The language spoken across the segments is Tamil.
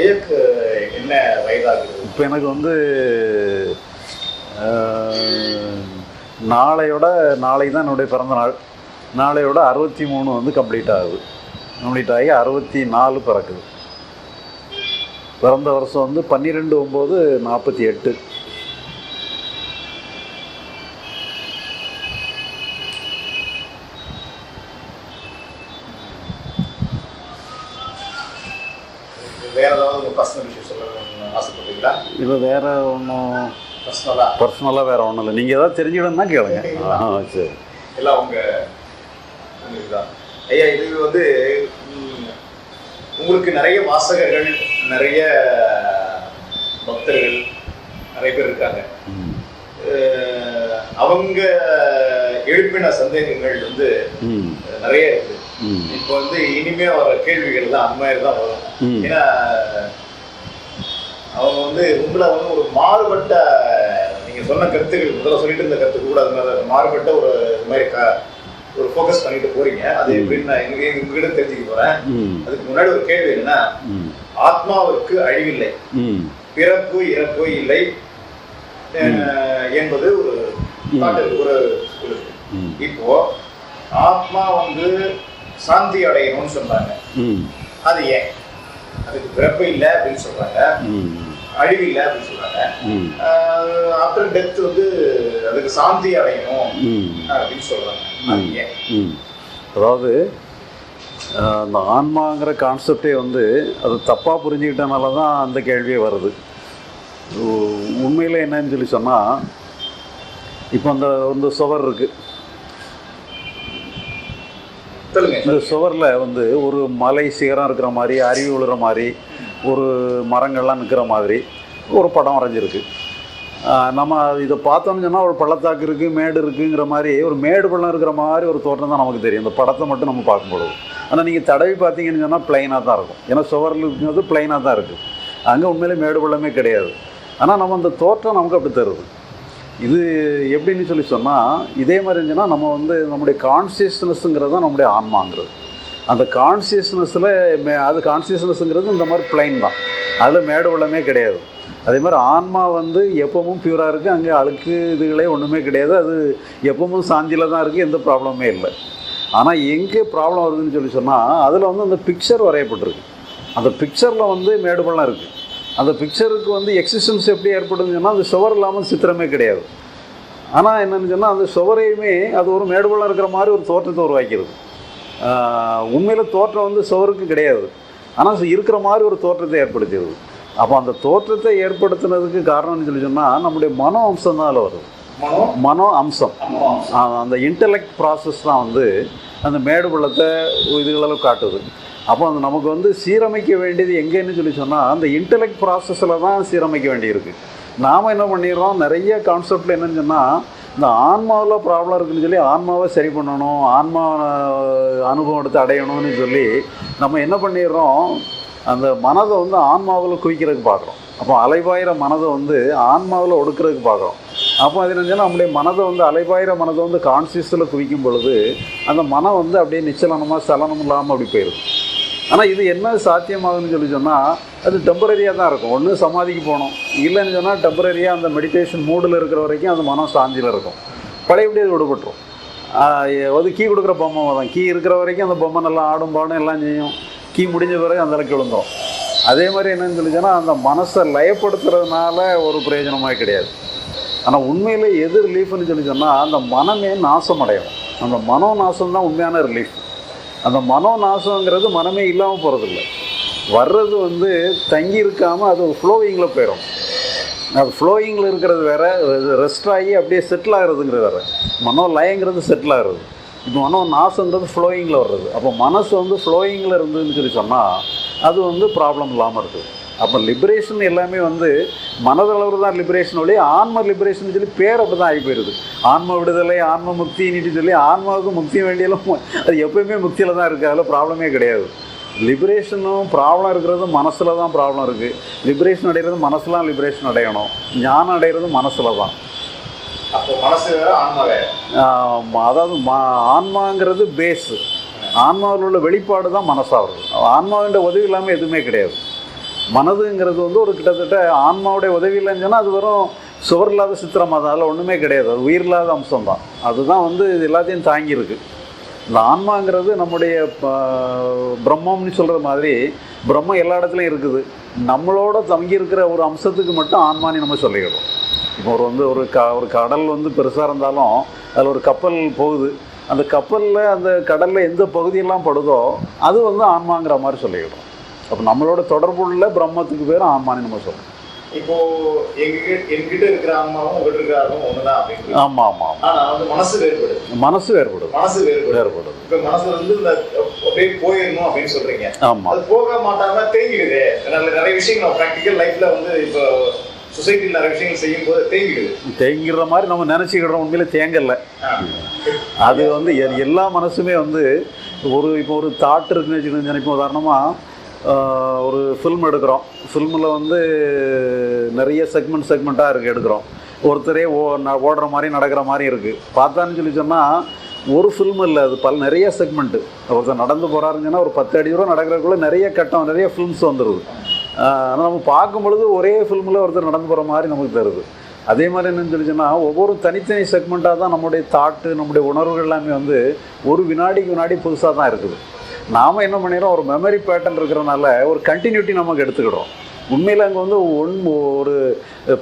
ஐயாக்கு என்ன வயதாகிறது இப்போ எனக்கு வந்து நாளையோட நாளைக்கு தான் என்னுடைய பிறந்த நாள். நாளையோட அறுபத்தி மூணு வந்து கம்ப்ளீட் ஆகுது. கம்ப்ளீட் ஆகி அறுபத்தி நாலு பிறக்குது. பிறந்த வருஷம் வந்து பன்னிரெண்டு ஒம்பது நாற்பத்தி எட்டு. வேற ஏதாவது உங்க பர்சனல் விஷயம் சொல்லணும்னு ஆசைப்படுறீங்களா? இது வேறு ஒன்றும் பர்சனலா பர்சனலாக வேறு ஒன்றும் இல்லை. நீங்கள் ஏதாவது தெரிஞ்சுக்கணும்னா கேளுங்க. ஆ சரி. எல்லாம் உங்க உங்களுக்கு தான் ஐயா இது வந்து உங்களுக்கு நிறைய வாசகர்கள் நிறைய பக்தர்கள் நிறைய பேர் இருக்காங்க. அவங்க எழுப்பின சந்தேகங்கள் வந்து நிறைய இருக்கு. இப்போ வந்து இனிமே வர கேள்விகள் தான் அந்த மாதிரி தான் வரும். ஏன்னா அவங்க வந்து உங்களை வந்து ஒரு மாறுபட்ட நீங்க சொன்ன கருத்துக்கள் முதல்ல சொல்லிட்டு இருந்த கருத்து கூட அது மாதிரி மாறுபட்ட ஒரு இது மாதிரி க- ஒரு ஃபோக்கஸ் பண்ணிட்டு போறீங்க. அது எப்படின்னு நான் எங்க உங்ககிட்ட தெரிஞ்சுக்க போறேன். அதுக்கு முன்னாடி ஒரு கேள்வி என்னன்னா ஆத்மாவிற்கு அழிவில்லை. ம். பிறப்பு இறப்பு இல்லை. என்பது ஒரு ஒரு இப்போ ஆத்மா வந்து சாந்தி அடையணும்னு சொல்றாங்க ம். அது ஏன்? அதுக்கு பிறப்பு இல்லை அப்படின்னு சொல்றாங்க. ம். அழிவு இல்லை அப்படின்னு சொல்றாங்க. ஆஃப்டர் டெத் வந்து அதுக்கு சாந்தி அடையணும் ம். அப்படின்னு சொல்றாங்க. அது ஏன்? ம். அதாவது அந்த ஆன்மாங்கிற கான்செப்டே வந்து அது தப்பாக புரிஞ்சுக்கிட்டனால தான் அந்த கேள்வியே வருது. உண்மையில் என்னன்னு சொல்லி சொன்னால் இப்போ அந்த இந்த சுவர் இருக்குது இந்த சுவரில் வந்து ஒரு மலை சிகரம் இருக்கிற மாதிரி அருவி விழுற மாதிரி ஒரு மரங்கள்லாம் நிற்கிற மாதிரி ஒரு படம் வரைஞ்சிருக்கு. நம்ம இதை பார்த்தோம்னு சொன்னால் ஒரு பள்ளத்தாக்கு இருக்குது மேடு இருக்குங்கிற மாதிரி ஒரு மேடு பள்ளம் இருக்கிற மாதிரி ஒரு தோற்றம் தான் நமக்கு தெரியும். இந்த படத்தை மட்டும் நம்ம பார்க்கும்பொழுது ஆனால் நீங்கள் தடவி பார்த்தீங்கன்னு சொன்னால் பிளைனாக தான் இருக்கும். ஏன்னா சுவரில் இருக்கிறது பிளைனாக தான் இருக்குது அங்கே உண்மையிலே மேடு பள்ளமே கிடையாது. ஆனால் நம்ம அந்த தோற்றம் நமக்கு அப்படி தருது. இது எப்படின்னு சொல்லி சொன்னால் இதே மாதிரி இருந்துச்சுன்னா நம்ம வந்து நம்முடைய கான்சியஸ்னஸ்ங்கிறது தான் நம்முடைய ஆன்மாங்கிறது. அந்த கான்சியஸ்னஸில் மே அது கான்சியஸ்னஸ்ங்கிறது இந்த மாதிரி பிளைன் தான். அதில் மேடு உள்ளமே கிடையாது. அதே மாதிரி ஆன்மா வந்து எப்பவும் பியூராக இருக்குது அங்கே அழுக்கு இதுகளே ஒன்றுமே கிடையாது. அது எப்பவும் சாந்தியில் தான் இருக்குது எந்த ப்ராப்ளமே இல்லை. ஆனால் எங்கே ப்ராப்ளம் வருதுன்னு சொல்லி சொன்னால் அதில் வந்து அந்த பிக்சர் வரையப்பட்டிருக்கு. அந்த பிக்சரில் வந்து மேடு பள்ளம் இருக்குது அந்த பிக்சருக்கு வந்து எக்ஸிஸ்டன்ஸ் எப்படி ஏற்படுதுன்னு சொன்னால் அந்த சுவர் இல்லாமல் சித்திரமே கிடையாது. ஆனால் என்னன்னு சொன்னால் அந்த சுவரையுமே அது ஒரு மேடுபள்ளம் இருக்கிற மாதிரி ஒரு தோற்றத்தை உருவாக்கிறது உண்மையில் தோற்றம் வந்து சுவருக்கு கிடையாது. ஆனால் இருக்கிற மாதிரி ஒரு தோற்றத்தை ஏற்படுத்திடுது அப்போ அந்த தோற்றத்தை ஏற்படுத்தினதுக்கு காரணம்னு சொல்லி சொன்னால் நம்முடைய மனோ அம்சம் தான் அதில் வருது மனோ? அம்சம். அந்த இன்டலெக்ட் ப்ராசஸ் தான் வந்து அந்த மேடு பள்ளத்தை இதுகளெல்லாம் காட்டுது. அப்போ அந்த நமக்கு வந்து சீரமைக்க வேண்டியது எங்கேன்னு சொல்லி சொன்னால் அந்த இன்டலெக்ட் ப்ராசஸில் தான் சீரமைக்க வேண்டியிருக்கு. நாம் என்ன பண்ணிடுறோம்? நிறைய கான்செப்டில் என்னன்னு சொன்னால் இந்த ஆன்மாவில் ப்ராப்ளம் இருக்குன்னு சொல்லி ஆன்மாவை சரி பண்ணணும் ஆன்மா அனுபவம் எடுத்து அடையணும்னு சொல்லி நம்ம என்ன பண்ணிடுறோம்? அந்த மனதை வந்து ஆன்மாவில் குவிக்கிறதுக்கு பார்க்குறோம். அப்போ அலைபாயிற மனதை வந்து ஆன்மாவில் ஒடுக்கிறதுக்கு பார்க்குறோம். அப்போ அது என்ன நம்முடைய மனதை வந்து அலைபாயிற மனதை வந்து கான்சியஸில் குவிக்கும் பொழுது அந்த மனம் வந்து அப்படியே நிச்சலனமாக சலனம் இல்லாமல் அப்படி போயிடும் ஆனால் இது என்ன சாத்தியமாகுதுன்னு சொல்லி சொன்னால் அது டெம்பரரியாக தான் இருக்கும். ஒன்று சமாதிக்கு போகணும். இல்லைன்னு சொன்னால் டெம்பரரியாக அந்த மெடிடேஷன் மூடில் இருக்கிற வரைக்கும் அந்த மனம் சாந்தியில் இருக்கும். பழையபடி அது விடுபட்டுரும். அது கீ கொடுக்குற பொம்மை தான். கீ இருக்கிற வரைக்கும் அந்த பொம்மை நல்லா ஆடும் பாடும் எல்லாம் செய்யும். கீ முடிஞ்ச பிறகு அந்த அளவுக்கு விழுந்துடும் அதே மாதிரி என்னன்னு சொல்லி சொன்னால் அந்த மனசை லயப்படுத்துறதுனால ஒரு பிரயோஜனமாக கிடையாது. ஆனால் உண்மையில் எது ரிலீஃப்னு சொல்லி சொன்னால் அந்த மனமே நாசம் அடையும் அந்த மனோ நாசம் தான் உண்மையான ரிலீஃப் அந்த மனோ நாசங்கிறது மனமே இல்லாமல் போகிறதில்ல வர்றது வந்து தங்கி இருக்காமல் அது ஃப்ளோயிங்கில் போயிடும் அது ஃப்ளோயிங்கில் இருக்கிறது வேற ரெஸ்ட் ஆகி அப்படியே செட்டில் ஆகிறதுங்கிறது வேற. மனோ லயங்கிறது செட்டில் ஆகிறது. இப்போ மனோ நாசங்கிறது ஃப்ளோயிங்கில் வர்றது. அப்போ மனசு வந்து ஃப்ளோயிங்கில் இருந்ததுன்னு சொல்லி சொன்னால் அது வந்து ப்ராப்ளம் இல்லாமல் இருக்குது. அப்போ லிபரேஷன் எல்லாமே வந்து மனதளவு தான் லிபரேஷன் ஒளி ஆன்ம லிபரேஷன் சொல்லி பேர் அப்படி தான் ஆகி போயிருது. ஆன்ம விடுதலை ஆன்ம முக்தின்னு சொல்லி ஆன்மாவுக்கு முக்தி வேண்டியெல்லாம் அது எப்பயுமே முக்தியில் தான் இருக்குது அதில் ப்ராப்ளமே கிடையாது. லிபரேஷனும் ப்ராப்ளம் இருக்கிறது மனசில் தான் ப்ராப்ளம் இருக்குது லிபரேஷன் அடைகிறது மனசுலாம் லிபரேஷன் அடையணும். ஞானம் அடைகிறது மனசில் தான். அதாவது மா ஆன்மாங்கிறது பேஸு ஆன்மாவில் உள்ள வெளிப்பாடு தான் மனசாகிறது ஆன்மாவின் உதவி இல்லாமல் எதுவுமே கிடையாது. மனதுங்கிறது வந்து ஒரு கிட்டத்தட்ட ஆன்மாவுடைய உதவி இல்லைன்னு சொன்னால் அது வெறும் சுவர் இல்லாத சித்திரமாக தான் அதில் ஒன்றுமே கிடையாது. அது உயிர் இல்லாத அம்சம் தான் அதுதான் வந்து இது எல்லாத்தையும் தாங்கியிருக்கு. இந்த ஆன்மாங்கிறது நம்முடைய பிரம்மம்னு சொல்கிற மாதிரி பிரம்மம் எல்லா இடத்துலையும் இருக்குது. நம்மளோட தங்கியிருக்கிற ஒரு அம்சத்துக்கு மட்டும் ஆன்மானி நம்ம சொல்லிடுறோம் இப்போ ஒரு வந்து ஒரு க ஒரு கடல் வந்து பெருசாக இருந்தாலும் அதில் ஒரு கப்பல் போகுது. அந்த கப்பலில் அந்த கடலில் எந்த பகுதியெல்லாம் படுதோ அது வந்து ஆன்மாங்கிற மாதிரி சொல்லிடுறோம் அப்போ நம்மளோட தொடர்புள்ள பிரம்மத்துக்கு பேர் ஆன்மானி நம்ம சொல்கிறோம் இப்போ என்கிட்ட இருக்கிற ஆன்மாவும் உங்ககிட்ட இருக்கிற ஆன்மாவும் ஒண்ணுதான் அப்படின்னு ஆனா வந்து மனசு வேறுபடுது. மனசு வேறுபடுது. மனசு வேறுபடுது. வேறுபடுது. இப்ப மனசு வந்து இந்த அப்படியே போயிடணும் அப்படின்னு சொல்றீங்க. ஆமாம் அது போக மாட்டாம தேங்கிடுது. நிறைய விஷயங்கள் ப்ராக்டிக்கல் லைஃப்ல வந்து இப்போ சொசைட்டியில் நிறைய விஷயங்கள் செய்யும் போது தேங்கிடுது. தேங்கிற மாதிரி நம்ம நினச்சிக்கிடுறோம் உண்மையிலே தேங்கலை. அது வந்து எல்லா மனசுமே வந்து ஒரு இப்போ ஒரு தாட் இருக்குன்னு வச்சுக்கோங்க இப்போ உதாரணமாக ஒரு ஃபில்ம் எடுக்கிறோம். ஃபில்மில் வந்து நிறைய செக்மெண்ட் செக்மெண்ட்டாக இருக்குது எடுக்கிறோம். ஒருத்தரே ஓ ந- ஓடுற மாதிரி நடக்கிற மாதிரி இருக்குது பார்த்தான்னு சொல்லி சொன்னால் ஒரு ஃபில்ம் இல்லை அது பல நிறைய செக்மெண்ட்டு ஒருத்தர் நடந்து போகிறாருங்கன்னா ஒரு பத்து அடி தூரம் நடக்கிறதுக்குள்ளே நிறைய கட்டம் நிறைய ஃபில்ம்ஸ் வந்துடுது ஆனால் நம்ம பார்க்கும் பொழுது ஒரே ஃபில்மில் ஒருத்தர் நடந்து போகிற மாதிரி நமக்கு தருது அதே மாதிரி என்னன்னு சொல்லி சொன்னால் ஒவ்வொரு தனித்தனி செக்மெண்ட்டாக தான் நம்முடைய தாட்டு நம்முடைய உணர்வுகள் எல்லாமே வந்து ஒரு வினாடிக்கு வினாடி புதுசாக தான் இருக்குது. நாம் என்ன பண்ணிடுறோம் ஒரு மெமரி பேட்டர்ன் இருக்கிறனால ஒரு கண்டினியூட்டி நமக்கு எடுத்துக்கிடுறோம். உண்மையில் அங்கே வந்து ஒன் ஒரு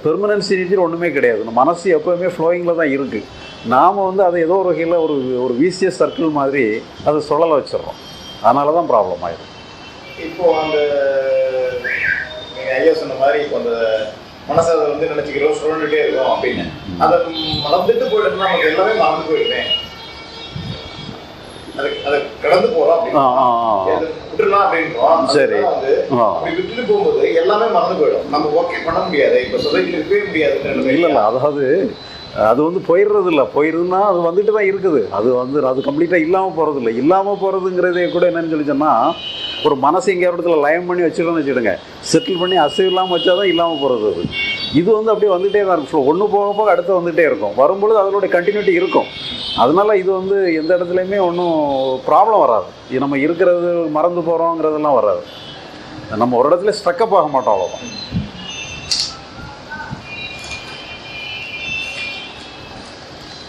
பெர்மனன்சி ஒன்றுமே கிடையாது. நம்ம மனசு எப்போவுமே ஃப்ளோயிங்கில் தான் இருக்குது நாம் வந்து அதை ஏதோ ஒரு வகையில் ஒரு ஒரு விசிஎஸ் சர்க்கிள் மாதிரி அதை சுழல வச்சிடுறோம். அதனால தான் ப்ராப்ளம் ஆயிடும் இப்போ அந்த ஐயா சொன்ன மாதிரி இப்போ அந்த மனசை அதை வந்து நினைச்சுக்கிறோம் சுழண்டுட்டே இருக்கோம் அப்படின்னு. அதை மறந்துட்டு போயிட்டோம்னா நமக்கு எல்லாமே மறந்து போயிடுவேன் அதை கடந்து போறோம் அப்படின்னு. சரி. அதுதான் வந்து ஆ. அப்படி விட்டுட்டு போகும்போது எல்லாமே மறந்து போயிடும். நம்ம ஓகே பண்ண முடியாது. இப்போ சொசைட்டியில் இருக்கவே முடியாது இல்லை இல்லை அதாவது அது வந்து போயிடுறது இல்லை போயிடுதுன்னா அது வந்துட்டு தான் இருக்குது. அது வந்து அது கம்ப்ளீட்டாக இல்லாமல் போகிறது இல்லை இல்லாமல் போகிறதுங்கிறதே கூட என்னன்னு சொல்லி சொன்னால் ஒரு மனசு எங்கேயா இடத்துல லயம் பண்ணி வச்சுக்கணும்னு வச்சுடுங்க செட்டில் பண்ணி அசைவு இல்லாமல் வச்சா தான் இல்லாமல் போகிறது அது. இது வந்து அப்படியே வந்துகிட்டே தான் இருக்கும். ஒன்று போக போக அடுத்து வந்துகிட்டே இருக்கும். வரும்பொழுது அதனுடைய கண்டினியூட்டி இருக்கும். அதனால இது வந்து எந்த இடத்துலையுமே ஒன்றும் ப்ராப்ளம் வராது. இது நம்ம இருக்கிறது மறந்து போகிறோங்கிறதெல்லாம் வராது. நம்ம ஒரு இடத்துல ஸ்ட்ரக்கப் ஆக மாட்டோம் அவ்வளோதான்